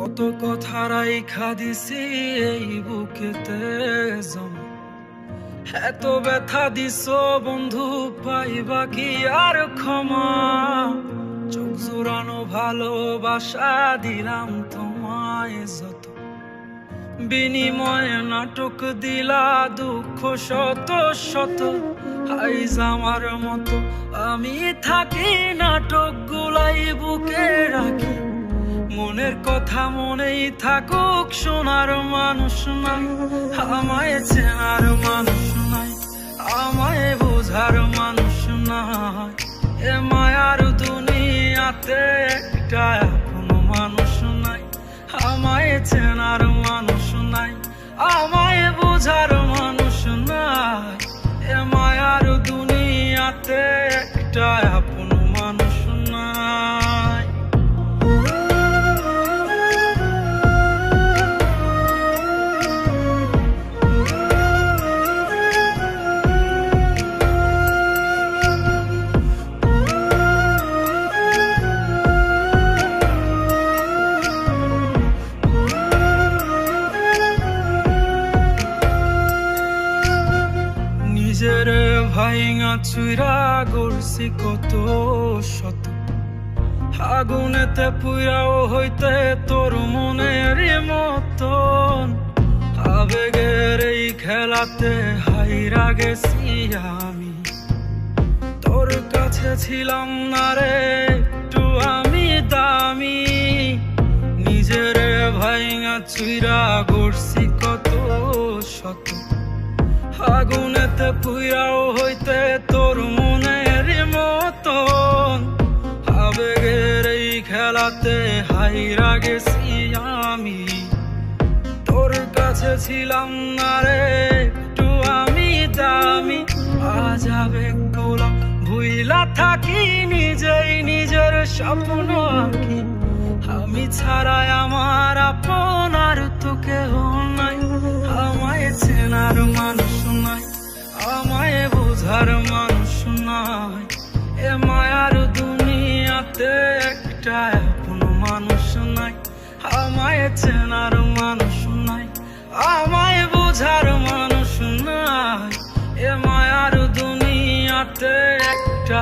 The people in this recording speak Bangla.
কত কথা রাইখা দিছি এই বুকেতে জমা। এত ব্যথা দিছ বন্ধু, পাইবা কি আর ক্ষমা? চোখ জোড়ানো ভালোবাসা দিলাম তোমায় যত। বিনিময়ে নাটক দিলা দুঃখ শত শত। আইজ আমার মতো আমি থাকি নাটক গুলাই বুকে রাখি। মনের কথা মনেই থাকুক শোনার মানুষ নাই। আমায় চেনার মানুষ নাই, আমায় বোঝার মানুষ নাই। এ মায়ার দুনিয়াতে একটা কোনো মানুষ নাই। আমায় চেনার মানুষ নাই, আমায় বোঝার মানুষ নাই। এ মায়ার দুনিয়াতে একটা আপন নিজের ভাইঙা চুইরা গড়ছি কত শত। আগুনেতে পুইরাও হইতে তোর মনের মতন। আবেগের এই খেলাতে হাইরা গেছি আমি। তোর কাছে ছিলাম না রে, একটু আমি দামি। নিজের ভাইঙা চুইরা গড়ছি কত শত। আগুনেতে পুইরাও হইতে তোর মনের মতন। আবেগের এই খেলাতে হাইরা গেছি আমি। তোর কাছে ছিলাম না রে, একটু আমি দামি। আজ আবেগ গোলাম ভুইলা থাকি, নিজেই নিজের স্বপ্ন আঁকি। আমি ছাড়াই আমার আপন আমায় বোঝার মানুষ নাই এ মায়ার দুনিয়াতে একটা আপন মানুষ নাই। আমায় চেনার মানুষ নাই আমায় বোঝার মানুষ নাই এ মায়ার দুনিয়াতে একটা